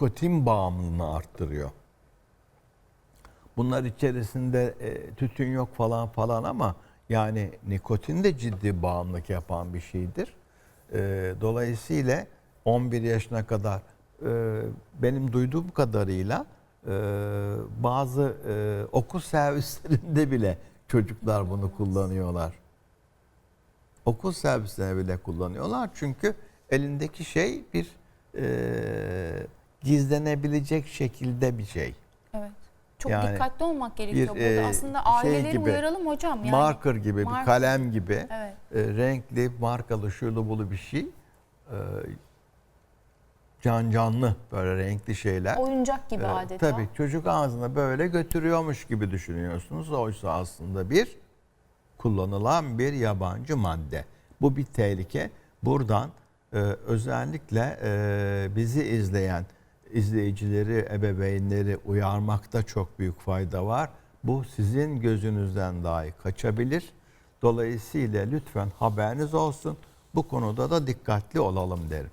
nikotin bağımlılığını arttırıyor. Bunlar içerisinde e, tütün yok falan falan ama yani nikotin de ciddi bağımlılık yapan bir şeydir. E, dolayısıyla 11 yaşına kadar e, benim duyduğum kadarıyla e, bazı e, okul servislerinde bile çocuklar bunu kullanıyorlar. Okul servislerine bile kullanıyorlar çünkü elindeki şey bir e, gizlenebilecek şekilde bir şey. Evet. Çok Yani dikkatli olmak gerekiyor burada. e, Aslında şey aileleri gibi, uyaralım hocam. Yani, marker gibi, bir Marker. kalem gibi, Evet. e, renkli, markalı, şuylu bulu bir şey. E, can canlı böyle renkli şeyler. Oyuncak gibi E, adeta. Tabii çocuk ağzına böyle götürüyormuş gibi düşünüyorsunuz. Oysa aslında bir kullanılan bir yabancı madde. Bu bir tehlike. Buradan e, özellikle e, bizi izleyen izleyicileri, ebeveynleri uyarmakta çok büyük fayda var. Bu sizin gözünüzden dahi kaçabilir. Dolayısıyla lütfen haberiniz olsun. Bu konuda da dikkatli olalım derim.